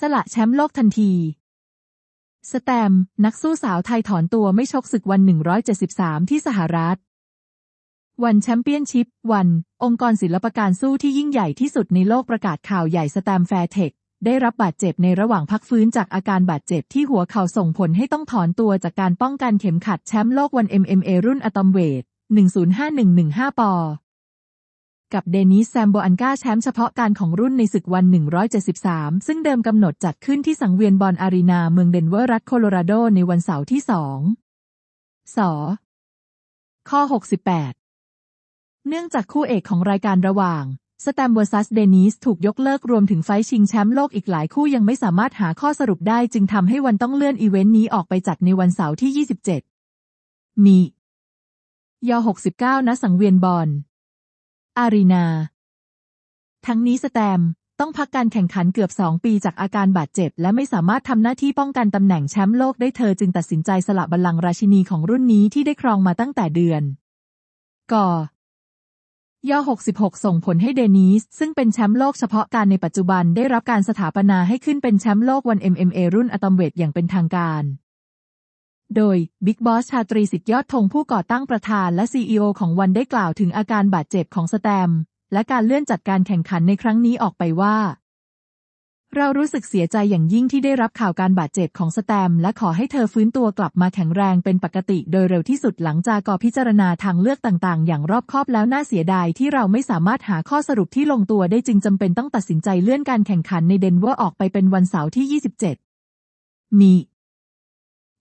สละแชมป์โลกทันที สแตม นักสู้สาวไทยถอนตัวไม่ชกศึกวัน 173 ที่สหรัฐ วันแชมเปี้ยนชิพ วัน องค์กรศิลปการสู้ที่ยิ่งใหญ่ที่สุดในโลกประกาศข่าวใหญ่สแตมแฟร์เทคได้รับบาดเจ็บในระหว่างพักฟื้นจากอาการบาดเจ็บที่หัวเข่าส่งผลให้ต้องถอนตัวจากการป้องกันเข็มขัดแชมป์โลกวัน MMA รุ่นอะตอมเวท 105115 ปอ กับเดนิสแซมโบอันกาแชมป์เฉพาะการของรุ่นในศึกวัน 173 ซึ่งเดิมกำหนดจัดขึ้นที่สังเวียนบอลอารีนาเมืองเดนเวอร์รัฐโคโลราโดในวันเสาร์ที่2สข้อ 68 เนื่องจากคู่เอกของรายการระหว่างสแตมเวอร์ซัสเดนิสถูกยกเลิกรวมถึงไฟชิงแชมป์โลกอีกหลายคู่ยังไม่สามารถหาข้อสรุปได้จึงทำให้วันต้องเลื่อนอีเวนต์นี้ออกไปจัดในวันเสาร์ที่ 27 มีย 69 ณ สังเวียนบอล อารีนา ทั้งนี้สแตมต้องพักการแข่งขันเกือบ 2 ปีจากอาการบาดเจ็บ และไม่สามารถทำหน้าที่ป้องกันตำแหน่งแชมป์โลกได้เธอจึงตัดสินใจสละบัลลังก์ราชินีของรุ่นนี้ที่ได้ครองมาตั้งแต่เดือนกอย่อ 66 ส่งผลให้เดนิส ซึ่งเป็นแชมป์โลกเฉพาะการในปัจจุบันได้รับการสถาปนาให้ขึ้นเป็นแชมป์โลกวัน MMA รุ่นอะตอมเวทอย่างเป็นทางการ โดยบิ๊กบอสชาตรีสิทธิยอดธงผู้ก่อตั้งประธานและ CEO ของวันได้กล่าวถึงอาการบาดเจ็บของสแตม และการเลื่อนจัดการแข่งขันในครั้งนี้ออกไปว่า เรารู้สึกเสียใจอย่างยิ่งที่ได้รับข่าวการบาดเจ็บของสแตม และขอให้เธอฟื้นตัวกลับมาแข็งแรงเป็นปกติโดยเร็วที่สุดหลังจากกอพิจารณาทางเลือกต่างๆ อย่างรอบคอบแล้วน่าเสียดายที่เราไม่สามารถหาข้อสรุปที่ลงตัวได้จึงจำเป็นต้องตัดสินใจเลื่อนการแข่งขันในเดนเวอร์ออกไปเป็นวันเสาร์ที่ 27 มี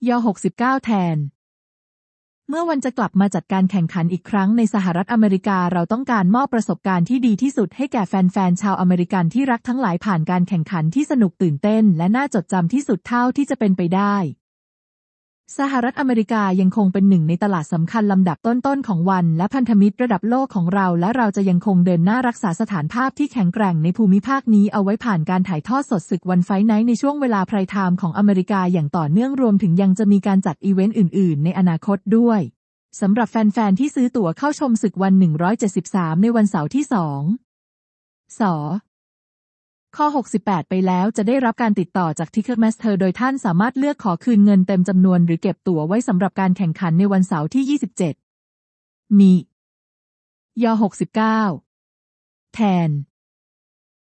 ย69 แทน เมื่อวันจะกลับมาจัดการแข่งขันอีกครั้งในสหรัฐอเมริกาเราต้องการมอบประสบการณ์ที่ดีที่สุดให้แก่แฟนๆ ชาวอเมริกันที่รักทั้งหลายผ่านการแข่งขันที่สนุกตื่นเต้น และน่าจดจำที่สุดเท่าที่จะเป็นไปได้ สหรัฐอเมริกายังคงเป็นหนึ่งในตลาดสำคัญลำดับต้นๆของวัน และพันธมิตรระดับโลกของเรา และเราจะยังคงเดินหน้ารักษาสถานภาพที่แข็งแกร่งในภูมิภาคนี้เอาไว้ผ่านการถ่ายทอดสดศึกวันไฟไนท์ในช่วงเวลาไพรไทม์ของอเมริกาอย่างต่อเนื่องรวมถึงยังจะมีการจัดอีเวนต์อื่น ๆ ในอนาคตด้วยสำหรับแฟน ๆ ที่ซื้อตั๋วเข้าชมศึกวัน 173 ในวันเสาร์ที่ 2 ส ข้อ 68 ไปแล้วจะได้รับการติดต่อจากทิกเกอร์แมสเตอร์โดยท่านสามารถเลือกขอคืนเงินเต็มจำนวนหรือเก็บตั๋วไว้สำหรับการแข่งขันในวันเสาร์ที่ 27 มีย 69 แทน